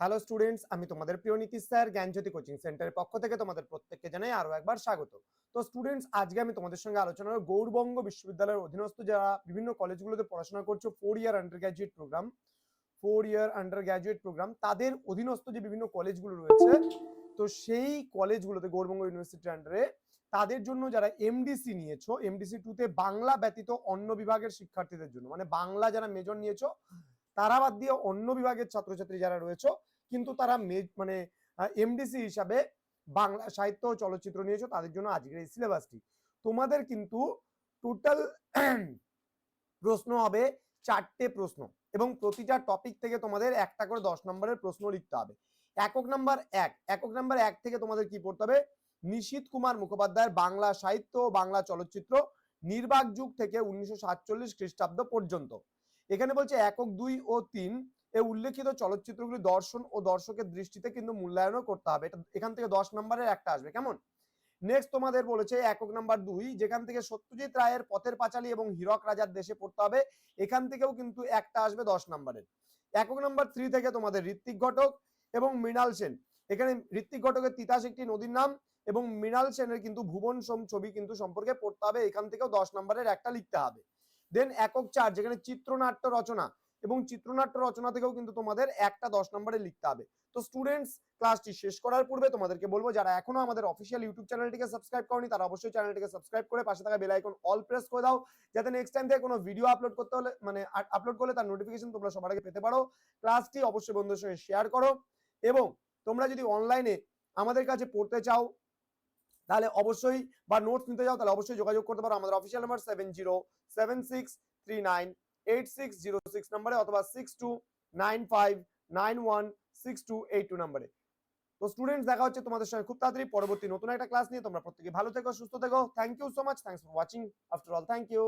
Hello students আমি তোমাদের প্রিয় নীতিশ স্যার, জ্ঞানজ্যোতি কোচিং সেন্টারের পক্ষ থেকে তোমাদের প্রত্যেককে জানাই আরও একবার স্বাগত। তো স্টুডেন্টস আজকে আমি তোমাদের সঙ্গে আলোচনা করব গৌরবঙ্গ বিশ্ববিদ্যালয়ের অধীনস্থ যারা বিভিন্ন কলেজগুলোতে পড়াশোনা করছ four year undergraduate programme four year undergraduate programme তাদের অধীনস্থ যে বিভিন্ন কলেজগুলো রয়েছে, তো সেই কলেজগুলোতে গৌরবঙ্গ ইউনিভার্সিটির আন্ডারে তাদের জন্য যারা এমডিসি নিয়েছো এমডিসি টুতে বাংলা ব্যতীত অন্য বিভাগের শিক্ষার্থীদের জন্য মানে বাংলা যারা মেজর নিয়েছো তারা বাদ দিয়ে অন্য বিভাগের ছাত্রছাত্রী যারা রয়েছে, কিন্তু তারা মানে এমডিসি হিসাবে বাংলা সাহিত্য ও চলচ্চিত্র নিয়েছো, তাদের জন্য আজকের এই সিলেবাসটি তোমাদের কিন্তু টোটাল প্রশ্ন হবে চারটে প্রশ্ন এবং প্রতিটা টপিক থেকে তোমাদের একটা করে দশ নম্বরের প্রশ্ন লিখতে হবে। একক নাম্বার এক, একক নাম্বার এক থেকে তোমাদের কি পড়তে হবে? নিশীত কুমার মুখোপাধ্যায়ের বাংলা সাহিত্য ও বাংলা চলচ্চিত্র নির্বাক যুগ থেকে উনিশশো সাতচল্লিশ খ্রিস্টাব্দ পর্যন্ত। এখানে বলছে একক দুই ও তিন। এ উল্লেখিত চলচ্চিত্রগুলি দর্শন ও দর্শকের দৃষ্টিতে কিন্তু মূল্যায়নও করতে হবে। এটা এখান থেকে দশ নম্বরের একটা আসবে। কেমন? নেক্সট তোমাদের বলেছে একক নাম্বার দুই, যেখান থেকে সত্যজিৎ রায়ের পথের পাঁচালী এবং হীরক রাজার দেশে পড়তে হবে, এখান থেকেও কিন্তু একটা আসবে দশ নম্বরের। একক নাম্বার থ্রি থেকে তোমাদের ঋত্বিক ঘটক এবং মৃণাল সেন। এখানে ঋত্বিক ঘটকের তিতাস একটি নদীর নাম এবং মৃণাল সেনের কিন্তু ভুবন সোম ছবি কিন্তু সম্পর্কে পড়তে হবে। এখান থেকেও দশ নম্বরের একটা লিখতে হবে। দেন একক চার, যেখানে চিত্রনাট্য রচনা এবং চিত্রনাট্য রচনা থেকেও কিন্তু তোমাদের একটা দশ নম্বরে লিখতে হবে। তো স্টুডেন্টস ক্লাসটি শেষ করার পূর্বে তোমাদেরকে বলব, যারা এখনও আমাদের অফিসিয়াল ইউটিউব চ্যানেলটিকে সাবস্ক্রাইব করনি, তারা অবশ্যই চ্যানেলটিকে সাবস্ক্রাইব করে পাশে থাকা বেল আইকন অল প্রেস করে দাও, যাতে নেক্সট টাইম থেকে কোনো ভিডিও আপলোড করতে হলে মানে আপলোড করলে তার নোটিফিকেশন তোমরা সবার আগে পেতে পারো। ক্লাসটি অবশ্যই বন্ধুদের সঙ্গে শেয়ার করো এবং তোমরা যদি অনলাইনে আমাদের কাছে পড়তে চাও তাহলে অবশ্যই বা নোটস নিতে যাও তাহলে অবশ্যই যোগাযোগ করতে পারো আমাদের official number seven zero seven six three nine eight six zero six নাম্বারে অথবা six two nine five nine one six two eight two নাম্বারে। তো স্টুডেন্টস দেখা হচ্ছে তোমাদের সঙ্গে খুব তাড়াতাড়ি পরবর্তী নতুন একটা ক্লাস নিয়ে। তোমরা প্রত্যেকে ভালো থেকো, সুস্থ থেকো। Thank you so much thanks for watching after all thank you